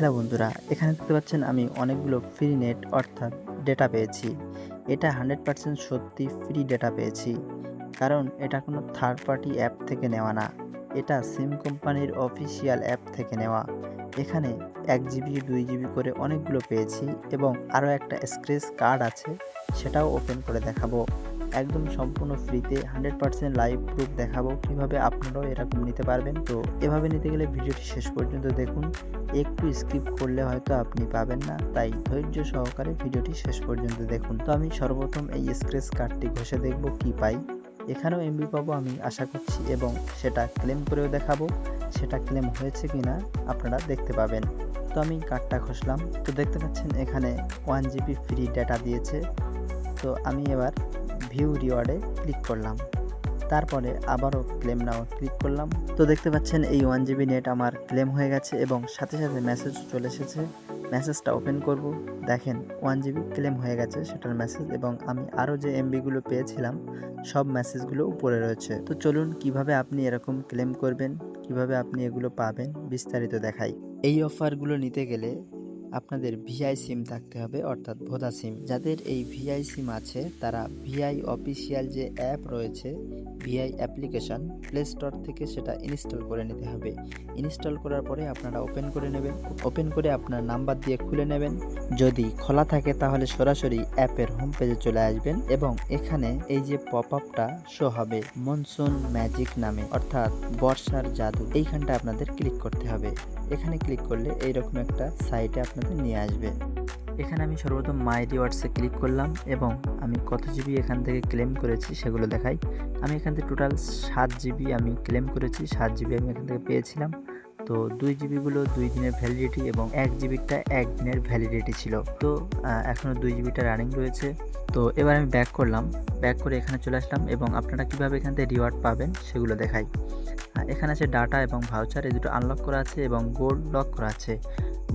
Hello বন্ধুরা, এখানে দেখতে পাচ্ছেন আমি অনেকগুলো ফ্রি নেট অর্থাৎ ডেটা পেয়েছি। এটা হান্ড্রেড পার্সেন্ট সত্যি ফ্রি ডেটা পেয়েছি। কারণ এটা কোনো থার্ড পার্টি অ্যাপ থেকে নেওয়া না। এটা সিম কোম্পানির অফিসিয়াল অ্যাপ থেকে নেওয়া। এখানে এক জিবি দুই জিবি করে অনেকগুলো পেয়েছি এবং আরও একটা স্ক্রেচ কার্ড আছে, সেটাও ওপেন করে দেখাবো। একদম সম্পূর্ণ ফ্রিতে হান্ড্রেড পার্সেন্ট লাইভ প্রুফ দেখাবো কীভাবে আপনারাও এরকম নিতে পারবেন। তো এভাবে নিতে গেলে ভিডিওটি শেষ পর্যন্ত দেখুন। একটু স্কিপ করলে হয়তো আপনি পাবেন না, তাই ধৈর্য সহকারে ভিডিওটি শেষ পর্যন্ত দেখুন। তো আমি সর্বপ্রথম এই স্ক্রেচ কার্ডটি ঘষে দেখব কি পাই। এখানেও এমবি পাবো আমি আশা করছি এবং সেটা ক্লেম করেও দেখাবো, সেটা ক্লেম হয়েছে কি না আপনারা দেখতে পাবেন। তো আমি কার্ডটা ঘষলাম। তো দেখতে পাচ্ছেন এখানে ওয়ান জিবি ফ্রি ডেটা দিয়েছে। তো আমি এবার ভিউ রিওয়ার্ডে ক্লিক করলাম। তারপরে আবারও ক্লেম নাও ক্লিক করলাম। তো দেখতে পাচ্ছেন এই ওয়ান জিবি নেট আমার ক্লেম হয়ে গেছে এবং সাথে সাথে মেসেজ চলে এসেছে। মেসেজটা ওপেন করব। দেখেন ওয়ান জিবি ক্লেম হয়ে গেছে সেটার মেসেজ এবং আমি আরও যে এমবিগুলো পেয়েছিলাম, সব মেসেজগুলো উপরে রয়েছে। তো চলুন কীভাবে আপনি এরকম ক্লেম করবেন, কীভাবে আপনি এগুলো পাবেন বিস্তারিত দেখাই। এই অফারগুলো নিতে গেলে আপনাদের ভিআই সিম থাকতে হবে, অর্থাৎ ভোদা সিম। যাদের এই ভিআই সিম আছে, তারা ভিআই অফিসিয়াল যে অ্যাপ রয়েছে, ভিআই অ্যাপ্লিকেশন, প্লে স্টোর থেকে সেটা ইনস্টল করে নিতে হবে। ইনস্টল করার পরে আপনারা ওপেন করে নেবেন। ওপেন করে আপনার নাম্বার দিয়ে খুলে নেবেন। যদি খোলা থাকে, তাহলে সরাসরি অ্যাপের হোম পেজে চলে আসবেন এবং এখানে এই যে পপ আপটা শো হবে, মনসুন ম্যাজিক নামে, অর্থাৎ বর্ষার জাদু, এইখানটা আপনাদের ক্লিক করতে হবে। এখানে ক্লিক করলে এইরকম একটা সাইটে আপনাদের নিয়ে আসবে। এখানে আমি সর্বপ্রথম মাই রিওয়ার্ডসে ক্লিক করলাম এবং আমি কত জিবি এখান থেকে ক্লেম করেছি সেগুলো দেখাই। আমি এখান থেকে টোটাল সাত জিবি আমি ক্লেম করেছি, সাত জিবি আমি এখান থেকে পেয়েছিলাম। তো দুই জিবিগুলো দুই দিনের ভ্যালিডিটি এবং এক জিবিটা এক দিনের ভ্যালিডিটি ছিল। তো এখনও দুই জিবিটা রানিং রয়েছে। তো এবার আমি ব্যাক করলাম। ব্যাক করে এখানে চলে আসলাম এবং আপনারা কীভাবে এখান থেকে রিওয়ার্ড পাবেন সেগুলো দেখাই। এখানে আছে ডাটা এবং ভাউচার এই দুটো আনলক করা আছে এবং গোল্ড লক করা আছে।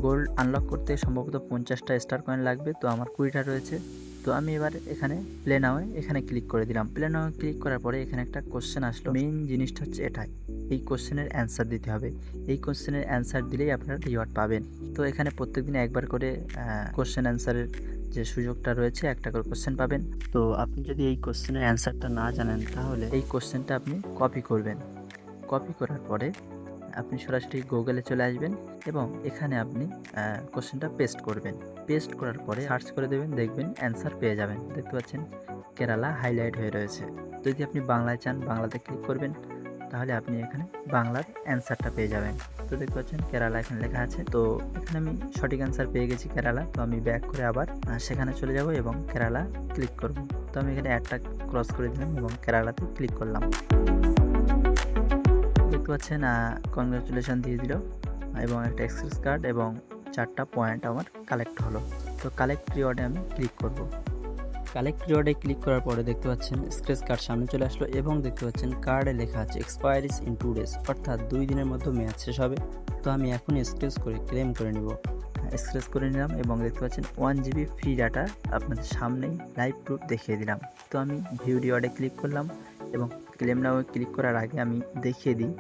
গোল্ড আনলক করতে সম্ভবত পঞ্চাশটা স্টার কয়েন লাগবে, তো আমার কুড়িটা রয়েছে। তো আমি এবার এখানে প্লে নাওয়ে এখানে ক্লিক করে দিলাম। প্লে নাওয়ে ক্লিক করার পরে এখানে একটা কোশ্চেন আসলো। মেইন জিনিসটা হচ্ছে এটাই। এই কোশ্চেনের অ্যান্সার দিতে হবে। এই কোশ্চেনের অ্যান্সার দিলেই আপনারা রিওয়ার্ড পাবেন। তো এখানে প্রত্যেকদিন একবার করে কোশ্চেন অ্যান্সারের যে সুযোগটা রয়েছে, একটা করে কোশ্চেন পাবেন। তো আপনি যদি এই কোশ্চেনের অ্যান্সারটা না জানেন, তাহলে এই কোশ্চেনটা আপনি কপি করবেন। কপি করার পরে আপনি সরাসরি গুগলে চলে আসবেন এবং এখানে আপনি কোশ্চেনটা পেস্ট করবেন। পেস্ট করার পরে সার্চ করে দেবেন, দেখবেন অ্যান্সার পেয়ে যাবেন। দেখতে পাচ্ছেন, কেরালা হাইলাইট হয়ে রয়েছে। যদি আপনি বাংলায় চান, বাংলাতে ক্লিক করবেন, তাহলে আপনি এখানে বাংলার অ্যান্সারটা পেয়ে যাবেন। তো দেখতে পাচ্ছেন, কেরালা এখানে লেখা আছে। তো এখানে আমি সঠিক অ্যান্সার পেয়ে গেছি কেরালা। তো আমি ব্যাক করে আবার সেখানে চলে যাব এবং কেরালা ক্লিক করব। তো আমি এখানে অ্যাডটা ক্রস করে দিলাম এবং কেরালাতে ক্লিক করলাম। দেখতে পাচ্ছেন কনগ্রাচুলেশন দিয়ে দিল, এবং একটা এক্সপ্রেস কার্ড এবং চারটা পয়েন্ট আমার কালেক্ট হলো। তো কালেক্ট রিওয়ার্ডে আমি ক্লিক করব। কালেক্ট রিওয়ার্ডে ক্লিক করার পরে দেখতে পাচ্ছেন স্ক্রেচ কার্ড সামনে চলে আসলো এবং দেখতে পাচ্ছেন কার্ডে লেখা আছে এক্সপায়ারিস ইন টু ডেজ অর্থাৎ দুই দিনের মধ্যে মেয়াদ শেষ হবে। তো আমি এখন স্ক্রেচ করে ক্লেম করে নিব। স্ক্রেচ করে নিলাম এবং দেখতে পাচ্ছেন ওয়ান জিবি ফ্রি ডাটা আপনাদের সামনেই লাইভ প্রুফ দেখিয়ে দিলাম। তো আমি ভিউ রিওয়ার্ডে ক্লিক করলাম এবং ক্লেম নাও ক্লিক করার আগে আমি দেখিয়ে দিই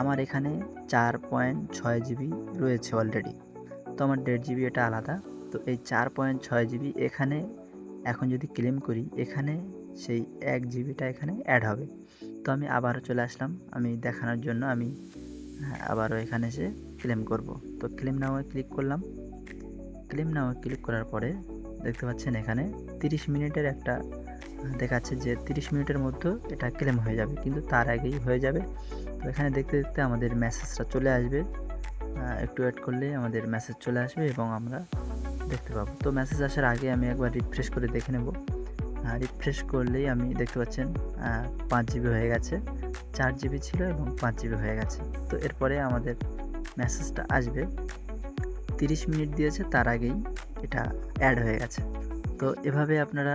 আমার এখানে চার পয়েন্ট ছয় জিবি রয়েছে অলরেডি তো আমার দেড় জিবি এটা আলাদা। তো এই চার পয়েন্ট ছয় জিবি এখানে এখন যদি ক্লেম করি এখানে সেই এক জিবিটা এখানে অ্যাড হবে। তো আমি আবারও চলে আসলাম। আমি দেখানোর জন্য আমি হ্যাঁ, আবারও এখানে এসে ক্লেম করব। তো ক্লেম নাও ক্লিক করলাম। ক্লেম নাও ক্লিক করার পরে দেখতে পাচ্ছেন এখানে তিরিশ মিনিটের একটা দেখাচ্ছে যে তিরিশ মিনিটের মধ্যে এটা ক্লেম হয়ে যাবে, কিন্তু তার আগেই হয়ে যাবে। তো এখানে দেখতে দেখতে আমাদের মেসেজটা চলে আসবে। একটু ওয়েট করলে আমাদের মেসেজ চলে আসবে এবং আমরা দেখতে পাবো। তো মেসেজ আসার আগে আমি একবার রিফ্রেশ করে দেখে নেব। রিফ্রেশ করলেই আমি দেখতে পাচ্ছেন পাঁচ জিবি হয়ে গেছে, চার জিবি ছিল এবং পাঁচ জিবি হয়ে গেছে। তো এরপরে আমাদের মেসেজটা আসবে। তিরিশ মিনিট দিয়েছে, তার আগেই এটা অ্যাড হয়ে গেছে। তো এভাবে আপনারা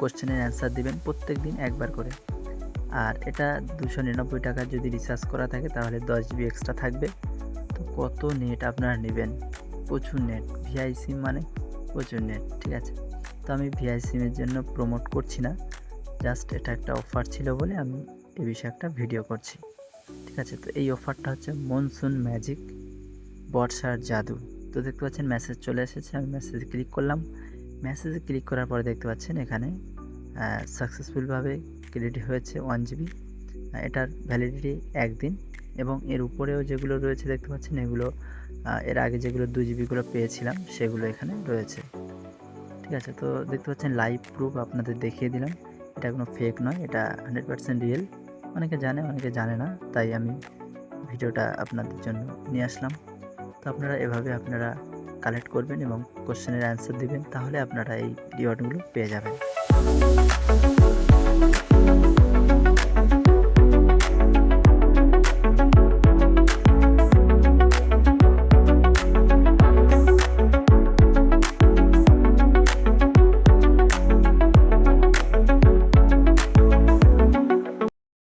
কোশ্চেনের অ্যান্সার দিবেন প্রত্যেক দিন একবার করে। আর এটা দুশো নিরানব্বই টাকা যদি রিচার্জ করা থাকে তাহলে দশ জিবি এক্সট্রা থাকবে। তো কত নেট আপনারা নেবেন? প্রচুর নেট ভিআই সিম মানে প্রচুর নেট ঠিক আছে? তো আমি ভিআই সিমের জন্য প্রমোট করছি না। জাস্ট এটা একটা অফার ছিল বলে আমি এ বিষয়ে একটা ভিডিও করছি। ঠিক আছে? তো এই অফারটা হচ্ছে মনসুন ম্যাজিক বর্ষার জাদু। তো দেখতে পাচ্ছেন মেসেজ চলে এসেছে, আমি মেসেজে ক্লিক করলাম। মেসেজে ক্লিক করার পরে দেখতে পাচ্ছেন এখানে সাকসেসফুলভাবে ক্রেডিট হয়েছে ওয়ান জিবি এটার ভ্যালিডিটি একদিন এবং এর উপরেও যেগুলো রয়েছে দেখতে পাচ্ছেন এগুলো এর আগে যেগুলো দু জিবিগুলো পেয়েছিলাম সেগুলো এখানে রয়েছে। ঠিক আছে, তো দেখতে পাচ্ছেন লাইভ প্রুফ আপনাদের দেখিয়ে দিলাম। এটা কোনো ফেক নয়, এটা হান্ড্রেড পার্সেন্ট রিয়েল অনেকে জানে অনেকে জানে না, তাই আমি ভিডিওটা আপনাদের জন্য নিয়ে আসলাম। তো আপনারা এভাবে আপনারা কালেক্ট করবেন এবং কোশ্চেনের অ্যান্সার দেবেন তাহলে আপনারা এই রিওয়ার্ডগুলো পেয়ে যাবেন।